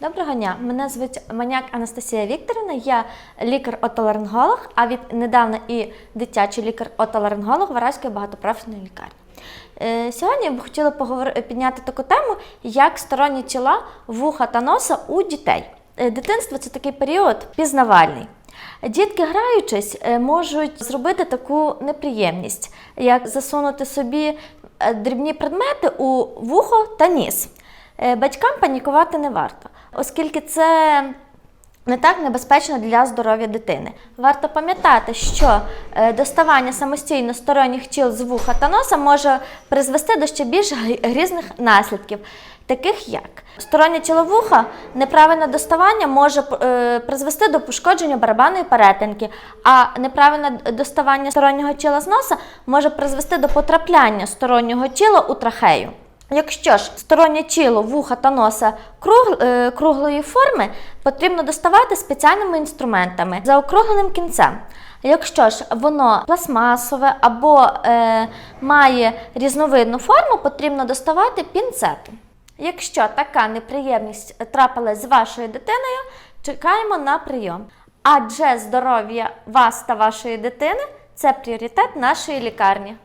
Доброго дня, мене звуть Маняк Анастасія Вікторівна, я лікар-отоларинголог, а від недавно і дитячий лікар-отоларинголог Вараської багатопрофільної лікарні. Е, Сьогодні я б хотіла підняти таку тему, як сторонні тіла, вуха та носа у дітей. Е, Дитинство це такий період пізнавальний. Дітки, граючись, е, можуть зробити таку неприємність, як засунути собі дрібні предмети у вухо та ніс. Батькам панікувати не варто, оскільки це не так небезпечно для здоров'я дитини. Варто пам'ятати, що е, доставання самостійно сторонніх тіл з вуха та носа може призвести до ще більш грі- грізних наслідків, таких як стороннє тіло вуха, неправильне доставання може е, призвести до пошкодження барабанної перетинки, а неправильне доставання стороннього тіла з носа може призвести до потрапляння стороннього тіла у трахею. Якщо ж стороннє тіло, вуха та носа е, круглої форми, потрібно доставати спеціальними інструментами за округленим кінцем. Якщо ж воно пластмасове або е, має різновидну форму, потрібно доставати пінцетом. Якщо така неприємність трапилась з вашою дитиною, чекаємо на прийом. Адже здоров'я вас та вашої дитини це пріоритет нашої лікарні.